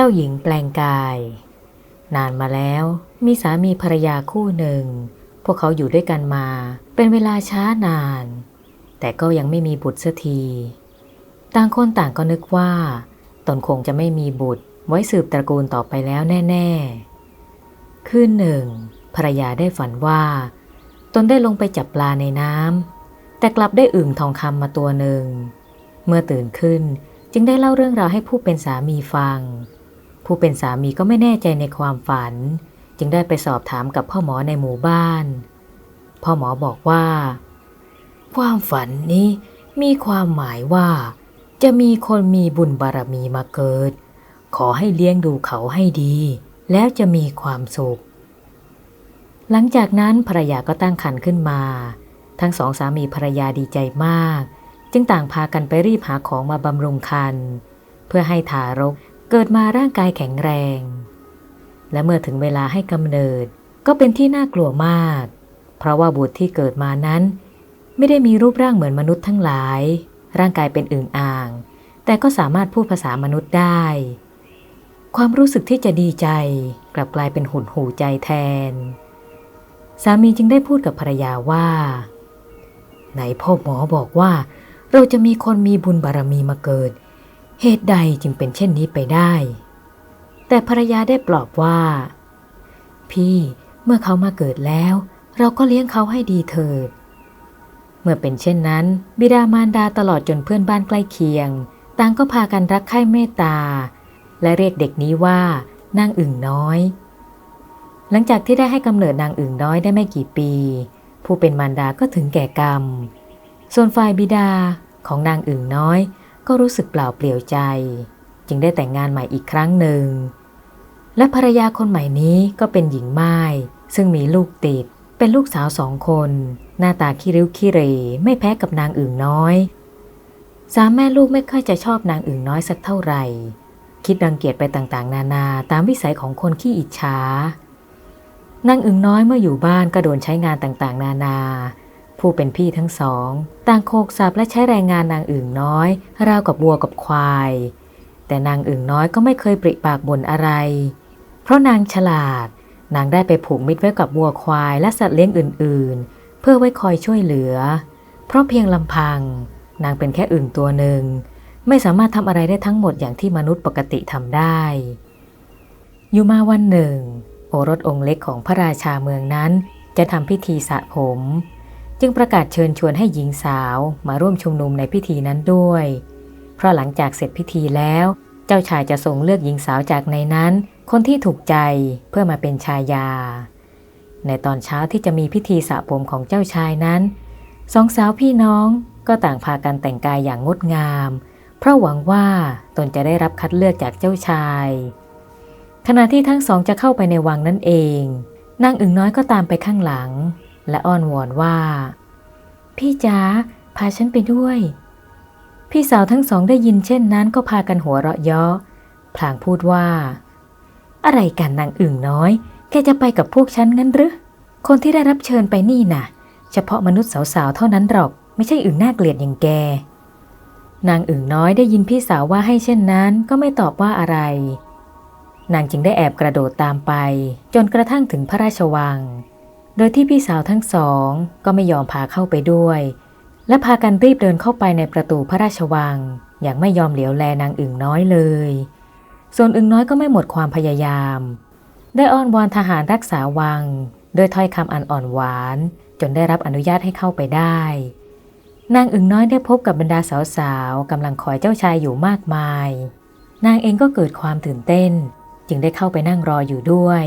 จ้าหญิงแปลงกาย นานมาแล้วมีสามีภรรยาคู่หนึ่ง พวกเขาอยู่ด้วยกันมา เป็นเวลาช้านาน แต่ก็ยังไม่มีบุตรสักที ต่างคนต่างก็นึกว่า ตนคงจะไม่มีบุตรไว้สืบตระกูลต่อไปแล้วแน่ ๆ คืนหนึ่งภรรยาได้ฝันว่า ตนได้ลงไปจับปลาในน้ำแต่กลับได้อึ่งทองคำมาตัวหนึ่ง เมื่อตื่นขึ้นจึงได้เล่าเรื่องราวให้ผู้เป็นสามีฟัง ผู้เป็นสามีก็ไม่แน่ใจในความฝัน จึงได้ไปสอบถามกับพ่อหมอในหมู่บ้าน พ่อหมอบอกว่า ความฝันนี้มีความหมายว่า จะมีคนมีบุญบารมีมาเกิด ขอให้เลี้ยงดูเขาให้ดี แล้วจะมีความสุข หลังจากนั้นภรรยาก็ตั้งครรภ์ขึ้นมา ทั้งสองสามีภรรยาดีใจมาก จึงต่างพากันไปรีบหาของมาบำรุงครรภ์เพื่อให้ทารก เกิดมาร่างกายแข็งแรง และเมื่อถึงเวลาให้กำเนิดก็เป็นที่น่ากลัวมาก เพราะว่าบุตรที่เกิดมานั้น ไม่ได้มีรูปร่างเหมือนมนุษย์ทั้งหลาย ร่างกายเป็นอึ่งอ่าง แต่ก็สามารถพูดภาษามนุษย์ได้ ความรู้สึกที่จะดีใจ กลับกลายเป็นหุ่นหูใจแทน สามีจึงได้พูดกับภรรยาว่า ไหนพ่อหมอบอกว่า เราจะมีคนมีบุญบารมีมาเกิด เหตุใดจึงเป็นเช่นนี้ไปได้ แต่ภรรยาได้ปลอบว่า พี่เมื่อเขามาเกิดแล้ว เราก็เลี้ยงเขาให้ดีเถิด เมื่อเป็นเช่นนั้น บิดามารดาตลอดจนเพื่อนบ้านใกล้เคียง ต่างก็พากันรักใคร่เมตตา และเรียกเด็กนี้ว่านางอึ่งน้อย หลังจากที่ได้ให้กำเนิดนางอึ่งน้อยได้ไม่กี่ปี ผู้เป็นมารดาก็ถึงแก่กรรม ส่วนฝ่ายบิดาของนางอึ่งน้อย ก็รู้สึกเปล่าเปลี่ยวใจ จึงได้แต่งงานใหม่อีกครั้งหนึ่ง และภรรยาคนใหม่นี้ก็เป็นหญิงไม้ซึ่งมีลูกติด เป็นลูกสาวสองคน หน้าตาขี้ริ้วขี้เหรไม่แพ้กับนางอึ่งน้อย สามแม่ลูกไม่ค่อยจะชอบนางอึ่งน้อยสักเท่าไหร่ คิดรังเกียจไปต่างๆ นานาตามวิสัยของคนขี้อิจฉานางอึ่งน้อยเมื่ออยู่บ้านก็โดนใช้งานต่างๆ นานา ผู้เป็นพี่ทั้งสอง ต่างโคกสับและใช้แรงงานนางอึ่งน้อย ราวกับวัวกับควาย แต่นางอึ่งน้อยก็ไม่เคยปริปากบ่นอะไร เพราะนางฉลาด นางได้ไปผูกมิตรไว้กับวัวควายและสัตว์เลี้ยงอื่นๆ เพื่อไว้คอยช่วยเหลือ เพราะเพียงลำพัง นางเป็นแค่อึ่งตัวหนึ่ง ไม่สามารถทำอะไรได้ทั้งหมดอย่างที่มนุษย์ปกติทำได้ อยู่มาวันหนึ่ง โอรสองค์เล็กของพระราชาเมืองนั้นจะทำพิธีสระผม จึงประกาศเชิญชวนให้หญิงสาวมาร่วมชุมนุมในพิธีนั้นด้วย เพราะหลังจากเสร็จพิธีแล้ว เจ้าชายจะทรงเลือกหญิงสาวจากในนั้น คนที่ถูกใจเพื่อมาเป็นชายา ในตอนเช้าที่จะมีพิธีสระผมของเจ้าชายนั้น สองสาวพี่น้องก็ต่างพากันแต่งกายอย่างงดงาม เพราะหวังว่าตนจะได้รับคัดเลือกจากเจ้าชาย ขณะที่ทั้งสองจะเข้าไปในวังนั่นเอง นางอึ่งน้อยก็ตามไปข้างหลัง และอ้อนวอนว่า พี่จ๋าพาฉันไปด้วย พี่สาวทั้งสองได้ยินเช่นนั้นก็พากันหัวเราะเยาะพลางพูดว่า อะไรกันนางอึ่งน้อย แกจะไปกับพวกฉันงั้นหรือคนที่ได้รับเชิญไปนี่น่ะ เฉพาะมนุษย์สาวๆเท่านั้นหรอก ไม่ใช่อึ่งน่าเกลียดอย่างแกนางอึ่งน้อยได้ยินพี่สาวว่าให้เช่นนั้นก็ไม่ตอบว่าอะไร นางจึงได้แอบกระโดดตามไป จนกระทั่งถึงพระราชวัง โดยที่พี่สาวทั้งสองก็ไม่ยอมพาเข้าไปด้วย และพากันรีบเดินเข้าไปในประตูพระราชวัง อย่างไม่ยอมเหลียวแลนางอึ่งน้อยเลย ส่วนอึ่งน้อยก็ไม่หมดความพยายาม ได้อ้อนวอนทหารรักษาวังโดยถ้อยคำอันอ่อนหวาน จนได้รับอนุญาตให้เข้าไปได้ นางอึ่งน้อยได้พบกับบรรดาสาวๆกำลังคอยเจ้าชายอยู่มากมาย นางเองก็เกิดความตื่นเต้น จึงได้เข้าไปนั่งรออยู่ด้วย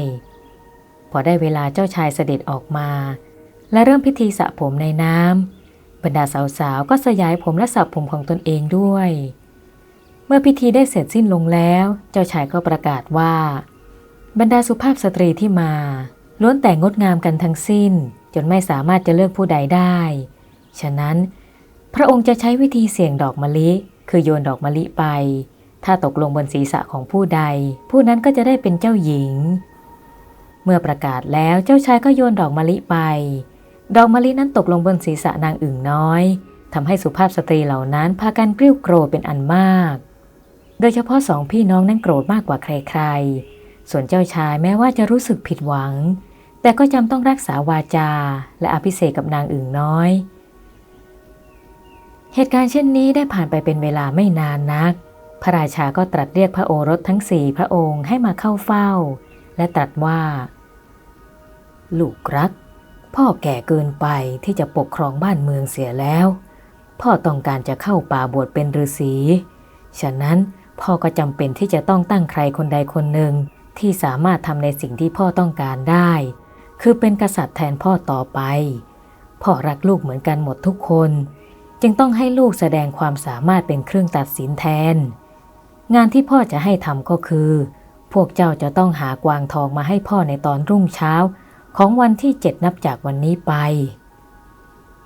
พอได้เวลาเจ้าชายเสด็จออกมา และเริ่มพิธีสระผมในน้ำบรรดาสาวๆก็สยายผมและสระผมของตนเองด้วย เมื่อพิธีได้เสร็จสิ้นลงแล้ว เจ้าชายก็ประกาศว่า บรรดาสุภาพสตรีที่มาล้วนแต่งดงามกันทั้งสิ้น จนไม่สามารถจะเลือกผู้ใดได้ ฉะนั้น พระองค์จะใช้วิธีเสี่ยงดอกมะลิ คือโยนดอกมะลิไป ถ้าตกลงบนศีรษะของผู้ใด ผู้นั้นก็จะได้เป็นเจ้าหญิง เมื่อประกาศแล้วเจ้าชายก็โยนดอกมะลิไป ดอกมะลินั้นตกลงบนศีรษะนางอึ่งน้อยทำให้สุภาพสตรีเหล่านั้นพากันกริ้วโกรธเป็นอันมาก โดยเฉพาะสองพี่น้องนั้นโกรธมากกว่าใครๆ ส่วนเจ้าชายแม้ว่าจะรู้สึกผิดหวัง แต่ก็จำต้องรักษาวาจา และอภิเษกกับนางอึ่งน้อย เหตุการณ์เช่นนี้ได้ผ่านไปเป็นเวลาไม่นานนัก พระราชาก็ตรัสเรียกพระโอรสทั้งสี่พระองค์ให้มาเข้าเฝ้า และตรัสว่า ลูกรัก พ่อแก่เกินไปที่จะปกครองบ้านเมืองเสียแล้ว พ่อต้องการจะเข้าป่าบวชเป็นฤาษี ฉะนั้นพ่อก็จำเป็นที่จะต้องตั้งใครคนใดคนหนึ่งที่สามารถทำในสิ่งที่พ่อต้องการได้ คือเป็นกษัตริย์แทนพ่อต่อไป พ่อรักลูกเหมือนกันหมดทุกคน จึงต้องให้ลูกแสดงความสามารถเป็นเครื่องตัดสินแทน งานที่พ่อจะให้ทำก็คือ พวกเจ้าจะต้องหากวางทองมาให้พ่อในตอนรุ่งเช้า ของวันที่เจ็ดนับจากวันนี้ไป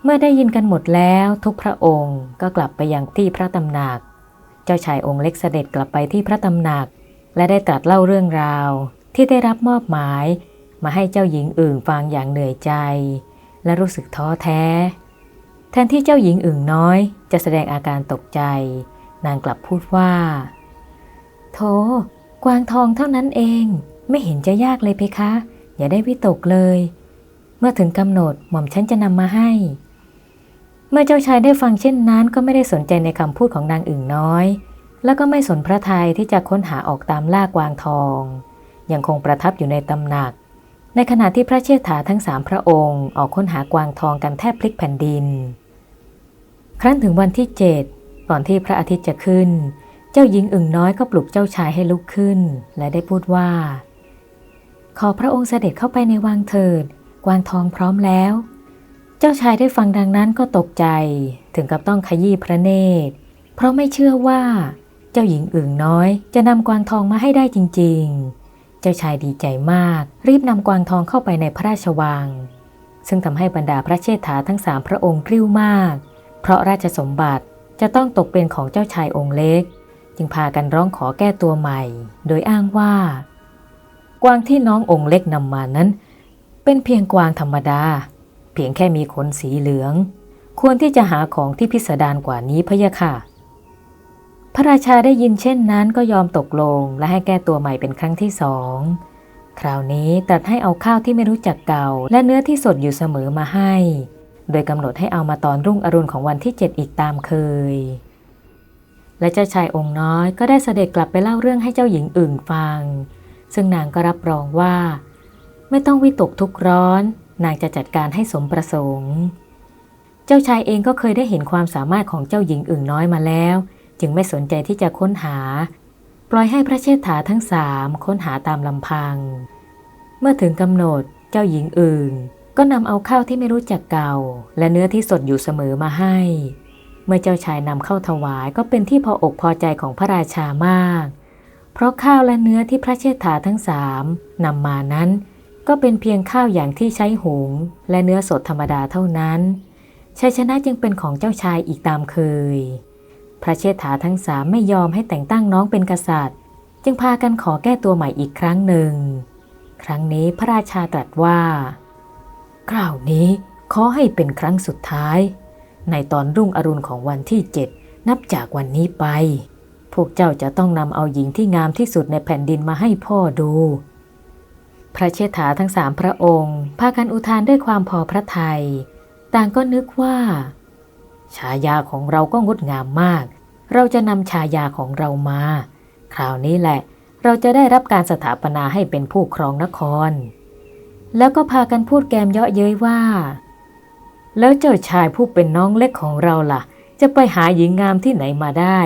เมื่อได้ยินกันหมดแล้วทุกพระองค์ก็กลับไปยังที่พระตำหนัก เจ้าชายองค์เล็กเสด็จกลับไปที่พระตำหนัก และได้ตรัสเล่าเรื่องราวที่ได้รับมอบหมายมาให้เจ้าหญิงอื่นฟังอย่างเหนื่อยใจ และรู้สึกท้อแท้ แทนที่เจ้าหญิงอึ่งน้อยจะแสดงอาการตกใจ นางกลับพูดว่า โธ กวางทองเท่านั้นเองไม่เห็นจะยากเลยเพคะ อย่าได้วิตกเลย เมื่อถึงกำหนดหม่อมฉันจะนำมาให้ เมื่อเจ้าชายได้ฟังเช่นนั้น ก็ไม่ได้สนใจในคำพูดของนางอึ่งน้อย แล้วก็ไม่สนพระทัยที่จะค้นหาออกตามล่ากวางทอง ยังคงประทับอยู่ในตำหนัก ในขณะที่พระเชษฐาทั้งสามพระองค์ ออกค้นหากวางทองกันแทบพลิกแผ่นดิน ครั้นถึงวันที่เจ็ดก่อนที่พระอาทิตย์จะขึ้น เจ้าหญิงอึ่งน้อยก็ปลุกเจ้าชายให้ลุกขึ้น และได้พูดว่า ขอพระองค์เสด็จเข้าไปในวังเถิด กวางทองพร้อมแล้ว เจ้าชายได้ฟังดังนั้นก็ตกใจถึงกับต้องขยี้พระเนตร เพราะไม่เชื่อว่า เจ้าหญิงอึ่งน้อยจะนำกวางทองมาให้ได้จริง ๆ เจ้าชายดีใจมาก รีบนำกวางทองเข้าไปในพระราชวัง ซึ่งทำให้บรรดาพระเชษฐาทั้งสามพระองค์กริ้วมาก เพราะราชสมบัติจะต้องตกเป็นของเจ้าชายองค์เล็ก จึงพากันร้องขอแก้ตัวใหม่ โดยอ้างว่า กวางที่น้ององค์เล็กนำมานั้น เป็นเพียงกวางธรรมดา เพียงแค่มีขนสีเหลือง ควรที่จะหาของที่พิสดารกว่านี้พะยะค่ะ พระราชาได้ยินเช่นนั้นก็ยอมตกลงและให้แก้ตัวใหม่เป็นครั้งที่สองคราวนี้ตรัสให้เอาข้าวที่ไม่รู้จักเก่า และเนื้อที่สดอยู่เสมอมาให้ โดยกำหนดให้เอามาตอนรุ่งอรุณของวันที่เจ็ดอีกตามเคย และเจ้าชายองค์น้อยก็ได้เสด็จกลับไปเล่าเรื่องให้เจ้าหญิงอึ่งฟัง ซึ่งนางก็รับรองว่า ไม่ต้องวิตกทุกข์ร้อน นางจะจัดการให้สมประสงค์ เจ้าชายเองก็เคยได้เห็นความสามารถของเจ้าหญิงอึ่งน้อยมาแล้ว จึงไม่สนใจที่จะค้นหา ปล่อยให้พระเชษฐาทั้งสามค้นหาตามลำพัง เมื่อถึงกำหนดเจ้าหญิงอึ่งก็นำเอาข้าวที่ไม่รู้จักเก่า และเนื้อที่สดอยู่เสมอมาให้ เมื่อเจ้าชายนำเข้าถวายก็เป็นที่พออกพอใจของพระราชามาก เพราะข้าวและเนื้อที่พระเชษฐาทั้งสามนำมานั้น ก็เป็นเพียงข้าวอย่างที่ใช้หุงและเนื้อสดธรรมดาเท่านั้นชัยชนะจึงเป็นของเจ้าชายอีกตามเคย พระเชษฐาทั้งสามไม่ยอมให้แต่งตั้งน้องเป็นกษัตริย์ จึงพากันขอแก้ตัวใหม่อีกครั้งหนึ่ง ครั้งนี้พระราชาตรัสว่าคราวนี้ขอให้เป็นครั้งสุดท้าย ในตอนรุ่งอรุณของวันที่เจ็ดนับจากวันนี้ไป พวกเจ้าจะต้องนำเอาหญิงที่งามที่สุดในแผ่นดินมาให้พ่อดู พระเชษฐาทั้งสามพระองค์ พากันอุทานด้วยความพอพระทยัย ต่างก็นึกว่า ฉายาของเราก็งดงามมาก เราจะนำฉายาของเรามา คราวนี้แหละ เราจะได้รับการสถาปนาให้เป็นผู้ครองนคร แล้วก็พากันพูดแกมเยาะเย้ยว่า แล้วเจ้าชายผู้เป็นน้องเล็กของเราล่ะ จะไปหาหญิงงามที่ไหนมาได้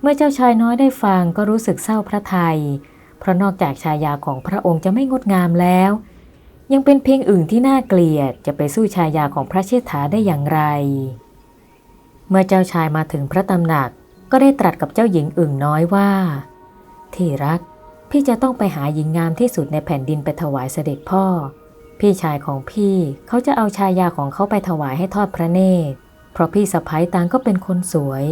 เมื่อเจ้าชายน้อยได้ฟังก็รู้สึกเศร้าพระทยัยเพราะนอกจากชายาของพระองค์จะไม่งดงามแล้ว ยังเป็นเพียงอื่นที่น่าเกลียดจะไปสู้ชายาของพระเชษฐาได้อย่างไร เมื่อเจ้าชายมาถึงพระตำหนักก็ได้ตรัสกับเจ้าหญิงอึ่งน้อยว่า ที่รัก พี่จะต้องไปหาหญิงงามที่สุดในแผ่นดินไปถวายเสด็จพ่อ พี่ชายของพี่เขาจะเอาชายาของเขาไปถวายให้ทอดพระเนตร เพราะพี่สะพ้ายต่างก็เป็นคนสวย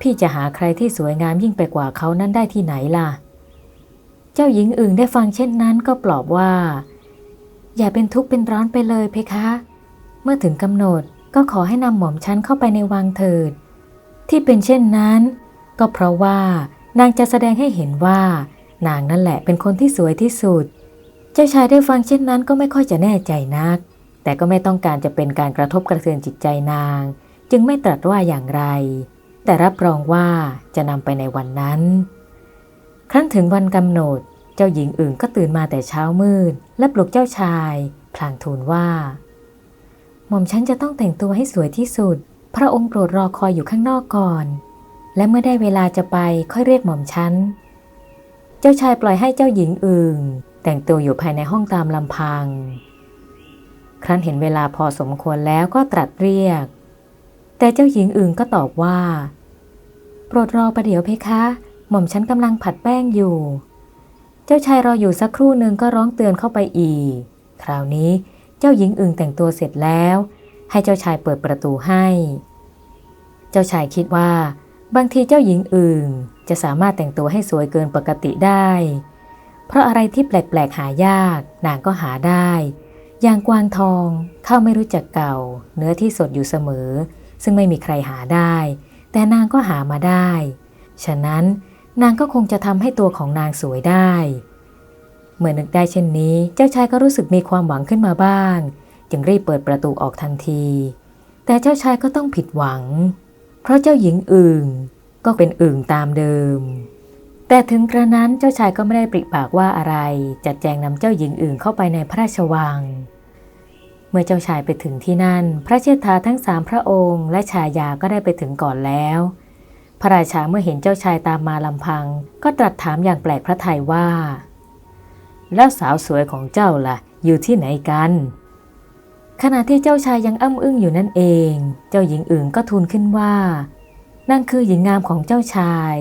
พี่จะหาใครที่สวยงามยิ่งไปกว่าเขานั้นได้ที่ไหนล่ะ เจ้าหญิงอึ่งได้ฟังเช่นนั้นก็ปลอบว่า อย่าเป็นทุกข์เป็นร้อนไปเลยเพคะ เมื่อถึงกำหนดก็ขอให้นำหม่อมชั้นเข้าไปในวังเถิด ที่เป็นเช่นนั้น ก็เพราะว่านางจะแสดงให้เห็นว่า นางนั่นแหละเป็นคนที่สวยที่สุด เจ้าชายได้ฟังเช่นนั้นก็ไม่ค่อยจะแน่ใจนัก แต่ก็ไม่ต้องการจะเป็นการกระทบกระเทือนจิตใจนาง จึงไม่ตรัสว่าอย่างไร แต่รับรองว่าจะนำไปในวันนั้น ครั้นถึงวันกำหนด เจ้าหญิงอื่นก็ตื่นมาแต่เช้ามืด และปลุกเจ้าชายพลางทูลว่า หม่อมฉันจะต้องแต่งตัวให้สวยที่สุด พระองค์โปรดรอคอยอยู่ข้างนอกก่อน และเมื่อได้เวลาจะไปค่อยเรียกหม่อมฉัน เจ้าชายปล่อยให้เจ้าหญิงอื่น แต่งตัวอยู่ภายในห้องตามลำพัง ครั้นเห็นเวลาพอสมควรแล้วก็ตรัสเรียก แต่เจ้าหญิงอื่นก็ตอบว่า โปรดรอประเดี๋ยวเพคะ หม่อมฉันกำลังผัดแป้งอยู่ เจ้าชายรออยู่สักครู่หนึ่งก็ร้องเตือนเข้าไปอีก คราวนี้เจ้าหญิงอื่นแต่งตัวเสร็จแล้ว ให้เจ้าชายเปิดประตูให้ เจ้าชายคิดว่า บางทีเจ้าหญิงอื่นจะสามารถแต่งตัวให้สวยเกินปกติได้ เพราะอะไรที่แปลกๆหายาก นางก็หาได้ อย่างกวางทองข้าไม่รู้จักเก่า เนื้อที่สดอยู่เสมอ ซึ่งไม่มีใครหาได้ แต่นางก็หามาได้ ฉะนั้นนางก็คงจะทำให้ตัวของนางสวยได้ เมื่อนึกได้เช่นนี้ เจ้าชายก็รู้สึกมีความหวังขึ้นมาบ้าง จึงรีบเปิดประตูออกทันที แต่เจ้าชายก็ต้องผิดหวัง เพราะเจ้าหญิงอื่นก็เป็นอื่นตามเดิม แต่ถึงกระนั้นเจ้าชายก็ไม่ได้ปริปากว่าอะไร จัดแจงนำเจ้าหญิงอื่นเข้าไปในพระราชวัง เมื่อเจ้าชายไปถึงที่นั่น พระเชษฐาทั้งสามพระองค์และชายาก็ได้ไปถึงก่อนแล้ว พระราชาเมื่อเห็นเจ้าชายตามมาลำพัง ก็ตรัสถามอย่างแปลกพระทัยว่า แล้วสาวสวยของเจ้าล่ะ อยู่ที่ไหนกัน ขณะที่เจ้าชายยังอ้ำอึ้งอยู่นั่นเอง เจ้าหญิงอื่นก็ทูลขึ้นว่า นั่นคือหญิงงามของเจ้าชาย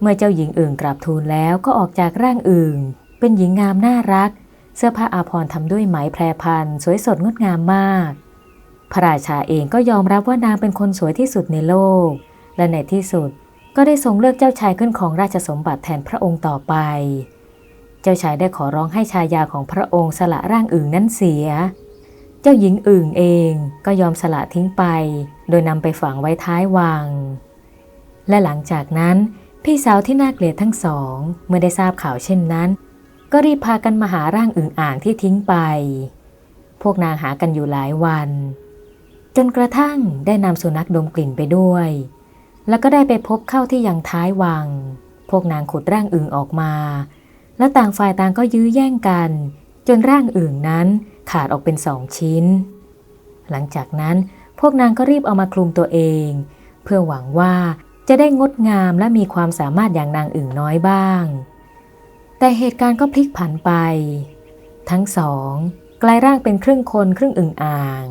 เมื่อเจ้าหญิงอื่นกราบทูลแล้วก็ออกจากร่างอื่น เป็นหญิงงามน่ารัก เสื้อผ้าอาภรณ์ทำด้วยไหมแพรพันสวยสดงดงามมาก พระราชาเองก็ยอมรับว่านางเป็นคนสวยที่สุดในโลก และในที่สุดก็ได้ทรงเลือกเจ้าชายขึ้นของราชสมบัติแทนพระองค์ต่อไป เจ้าชายได้ขอร้องให้ชายาของพระองค์สละร่างอื่นนั้นเสีย เจ้าหญิงอื่นเองก็ยอมสละทิ้งไป โดยนำไปฝังไว้ท้ายวัง และหลังจากนั้น พี่สาวที่น่าเกลียดทั้งสอง เมื่อได้ทราบข่าวเช่นนั้น ก็รีบพากันมาหาร่างอึ่งอ่างที่ทิ้งไป พวกนางหากันอยู่หลายวัน จนกระทั่งได้นำสุนัขดมกลิ่นไปด้วย แล้วก็ได้ไปพบเข้าที่ยังท้ายวัง พวกนางขุดร่างอึ่งออกมา แล้วต่างฝ่ายต่างก็ยื้อแย่งกัน จนร่างอึ่งนั้นขาดออกเป็นสองชิ้น หลังจากนั้นพวกนางก็รีบเอามาคลุมตัวเอง เพื่อหวังว่า จะได้งดงามและมีความสามารถอย่างนางอึ่งน้อยบ้าง แต่เหตุการณ์ก็พลิกผันไป ทั้งสองกลายร่างเป็นครึ่งคนครึ่งอึ่งอ่าง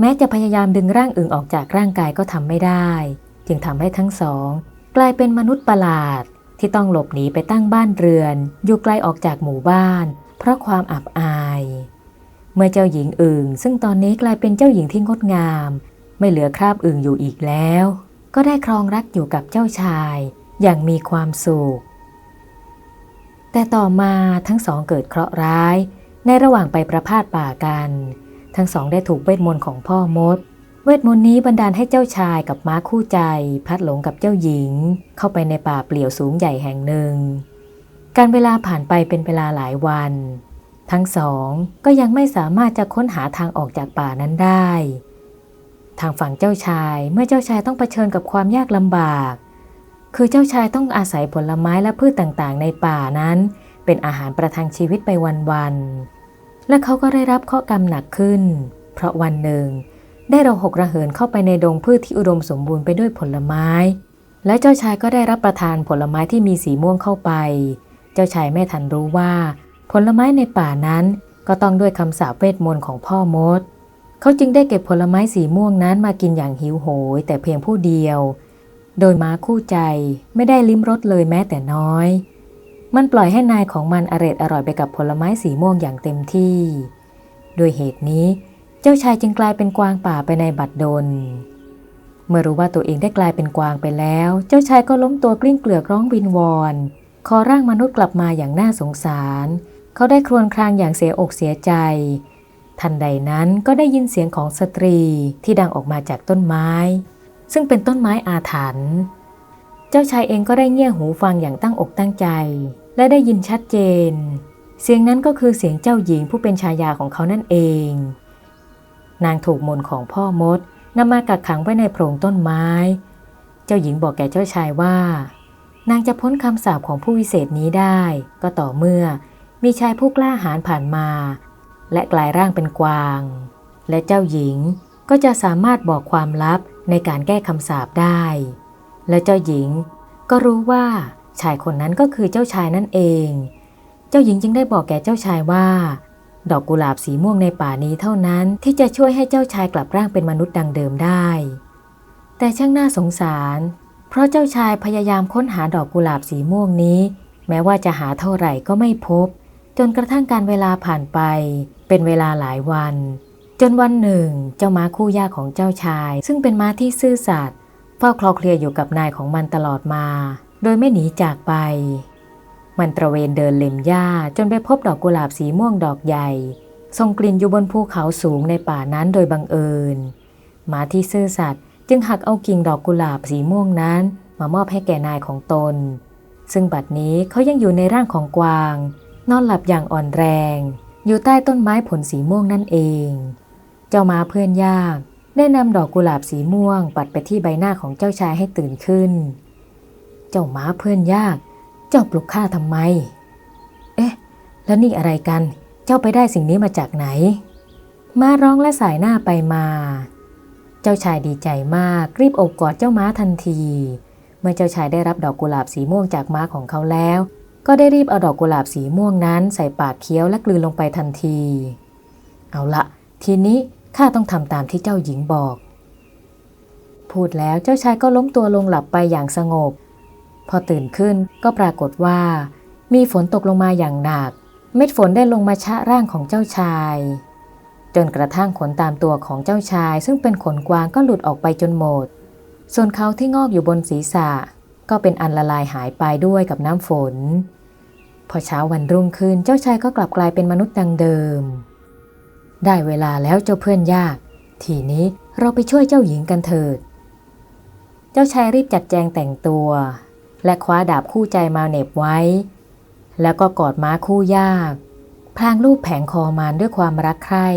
แม้จะพยายามดึงร่างอึ่งออกจากร่างกายก็ทำไม่ได้ จึงทำให้ทั้งสอง กลายเป็นมนุษย์ประหลาดที่ต้องหลบหนีไปตั้งบ้านเรือน อยู่ไกลออกจากหมู่บ้าน เพราะความอับอาย เมื่อเจ้าหญิงอึ่งซึ่งตอนนี้กลายเป็นเจ้าหญิงที่งดงาม ไม่เหลือคราบอึ่งอยู่อีกแล้ว ก็ได้ครองรักอยู่กับเจ้าชายอย่างมีความสุข แต่ต่อมาทั้งสองเกิดเคราะห์ร้ายในระหว่างไปประพาสป่ากัน ทั้งสองได้ถูกเวทมนต์ของพ่อมด เวทมนต์นี้บันดาลให้เจ้าชายกับม้าคู่ใจ พัดหลงกับเจ้าหญิง เข้าไปในป่าเปลี่ยวสูงใหญ่แห่งหนึ่ง การเวลาผ่านไปเป็นเวลาหลายวัน ทั้งสองก็ยังไม่สามารถจะค้นหาทางออกจากป่านั้นได้ ทางฝั่งเจ้าชายเมื่อเจ้าชายต้องเผชิญกับความยากลำบาก คือเจ้าชายต้องอาศัยผลไม้และพืชต่างๆ ในป่านั้น เป็นอาหารประทังชีวิตไปวันๆ และเขาก็ได้รับข้อกรรมหนักขึ้น เพราะวันหนึ่ง ได้เราหกระเหินเข้าไปในดงพืชที่อุดมสมบูรณ์ไปด้วยผลไม้ และเจ้าชายก็ได้รับประทานผลไม้ที่มีสีม่วงเข้าไป เจ้าชายไม่ทันรู้ว่า ผลไม้ในป่านั้นก็ต้องด้วยคำสาปเวทมนต์ของพ่อมด เขาจึงได้เก็บผลไม้สีม่วงนั้นมากินอย่างหิวโหย แต่เพียงผู้เดียว โดยม้าคู่ใจไม่ได้ลิ้มรสเลยแม้แต่น้อย มันปล่อยให้นายของมันอร็ดอร่อยไปกับผลไม้สีม่วงอย่างเต็มที่ โดยเหตุนี้เจ้าชายจึงกลายเป็นกวางป่าไปในบัดดล เมื่อรู้ว่าตัวเองได้กลายเป็นกวางไปแล้ว เจ้าชายก็ล้มตัวกลิ้งเกลือกร้องวินวอนขอร่างมนุษย์กลับมาอย่างน่าสงสาร เขาได้ครวญครางอย่างเสียอกเสียใจ ทันใดนั้นก็ได้ยินเสียงของสตรีที่ดังออกมาจากต้นไม้ ซึ่งเป็นต้นไม้อาถรรพ์เจ้าชายเองก็ได้เงี่ยหูฟังอย่างตั้งอกตั้งใจ และได้ยินชัดเจน เสียงนั้นก็คือเสียงเจ้าหญิงผู้เป็นชายาของเขานั่นเอง นางถูกมนของพ่อมดนำมากักขังไว้ในโพรงต้นไม้ เจ้าหญิงบอกแก่เจ้าชายว่า นางจะพ้นคำสาปของผู้วิเศษนี้ได้ ก็ต่อเมื่อมีชายผู้กล้าหาญผ่านมา และกลายร่างเป็นกวาง และเจ้าหญิงก็จะสามารถบอกความลับในการแก้คำสาปได้ และเจ้าหญิงก็รู้ว่าชายคนนั้นก็คือเจ้าชายนั่นเอง เจ้าหญิงจึงได้บอกแก่เจ้าชายว่า ดอกกุหลาบสีม่วงในป่านี้เท่านั้นที่จะช่วยให้เจ้าชายกลับร่างเป็นมนุษย์ดังเดิมได้ แต่ช่างน่าสงสาร เพราะเจ้าชายพยายามค้นหาดอกกุหลาบสีม่วงนี้ แม้ว่าจะหาเท่าไหร่ก็ไม่พบ จนกระทั่งการเวลาผ่านไป เป็นเวลาหลายวัน จนวันหนึ่ง เจ้าม้าคู่ยากของเจ้าชาย ซึ่งเป็นม้าที่ซื่อสัตย์เฝ้าคลอเคลียอยู่กับนายของมันตลอดมา โดยไม่หนีจากไป มันตระเวนเดินเล็มหญ้าจนไปพบดอกกุหลาบสีม่วงดอกใหญ่ทรงกลิ่นอยู่บนภูเขาสูงในป่านั้นโดยบังเอิญหมาที่ซื่อสัตย์จึงหักเอากิ่งดอกกุหลาบสีม่วงนั้น มามอบให้แก่นายของตน ซึ่งบัดนี้เขายังอยู่ในร่างของกวาง นอนหลับอย่างอ่อนแรง อยู่ใต้ต้นไม้ผลสีม่วงนั่นเอง เจ้าม้าเพื่อนยากได้นำดอกกุหลาบสีม่วง ปัดไปที่ใบหน้าของเจ้าชายให้ตื่นขึ้น เจ้าม้าเพื่อนยาก เจ้าปลุกข้าทำไม เอ๊ะ แล้วนี่อะไรกัน เจ้าไปได้สิ่งนี้มาจากไหน ม้าร้องและสายหน้าไปมา เจ้าชายดีใจมาก รีบอบกอดเจ้าม้าทันที เมื่อเจ้าชายได้รับดอกกุหลาบสีม่วงจากม้าของเขาแล้ว ก็ได้รีบเอาดอกกุหลาบสีม่วงนั้นใส่ปากเคี้ยวและกลืนลงไปทันที เอาละ ทีนี้ข้าต้องทำตามที่เจ้าหญิงบอก พูดแล้วเจ้าชายก็ล้มตัวลงหลับไปอย่างสงบ พอตื่นขึ้นก็ปรากฏว่า มีฝนตกลงมาอย่างหนัก เม็ดฝนได้ลงมาชะร่างของเจ้าชาย จนกระทั่งขนตามตัวของเจ้าชาย ซึ่งเป็นขนกวางก็หลุดออกไปจนหมด ส่วนเขาที่งอกอยู่บนศีรษะ ก็เป็นอันละลายหายไปด้วยกับน้ำฝน พอเช้าวันรุ่งขึ้นเจ้าชายก็กลับกลายเป็นมนุษย์ดังเดิม ได้เวลาแล้วเจ้าเพื่อนยาก ทีนี้เราไปช่วยเจ้าหญิงกันเถิด เจ้าชายรีบจัดแจงแต่งตัว และคว้าดาบคู่ใจมาเหน็บไว้ แล้วก็กอดม้าคู่ยาก พลางลูบแผงคอมานด้วยความรักใคร่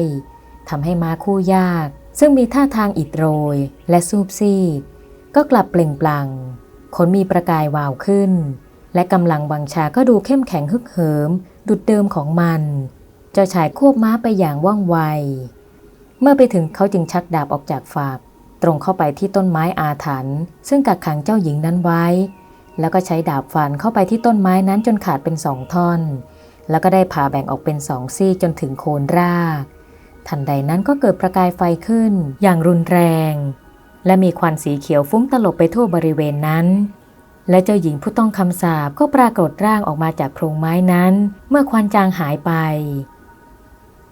ทำให้ม้าคู่ยาก ซึ่งมีท่าทางอิดโรยและซูบซีดก็กลับเปล่งปลั่งขนมีประกายวาวขึ้น และกำลังบังชาก็ดูเข้มแข็งฮึกเหิม ดุดเดิมของมัน เจ้าชายควบม้าไปอย่างว่องไว เมื่อไปถึงเขาจึงชักดาบออกจากฝาก ตรงเข้าไปที่ต้นไม้อาถรรพ์ซึ่งกักขังเจ้าหญิงนั้นไว้ แล้วก็ใช้ดาบฟันเข้าไปที่ต้นไม้นั้นจนขาดเป็นสองท่อน แล้วก็ได้ผ่าแบ่งออกเป็นสองซี่จนถึงโคนราก ทันใดนั้นก็เกิดประกายไฟขึ้น อย่างรุนแรง และมีควันสีเขียวฟุ้งตลบไปทั่วบริเวณนั้น และเจ้าหญิงผู้ต้องคำสาปก็ปรากฏร่างออกมาจากโพรงไม้นั้น เมื่อควันจางหายไป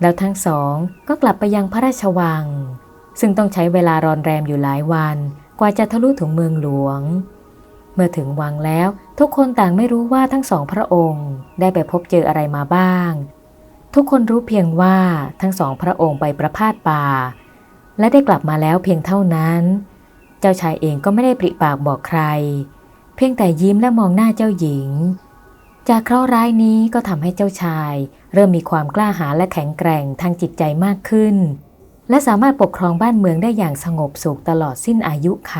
แล้วทั้งสองก็กลับไปยังพระราชวัง ซึ่งต้องใช้เวลารอนแรมอยู่หลายวัน กว่าจะทะลุถึงเมืองหลวง เมื่อถึงวังแล้วทุกคนต่างไม่รู้ว่าทั้งสองพระองค์ ได้ไปพบเจออะไรมาบ้าง ทุกคนรู้เพียงว่าทั้งสองพระองค์ไปประพาสป่า และได้กลับมาแล้วเพียงเท่านั้น เจ้าชายเองก็ไม่ได้ปริปากบอกใคร เพียงแต่ยิ้มและมองหน้าเจ้าหญิง จากเคราะห์ร้ายนี้ก็ทำให้เจ้าชาย เริ่มมีความกล้าหาญและแข็งแกร่งทางจิตใจมากขึ้น และสามารถปกครองบ้านเมืองได้อย่างสงบสุขตลอดสิ้นอายุไข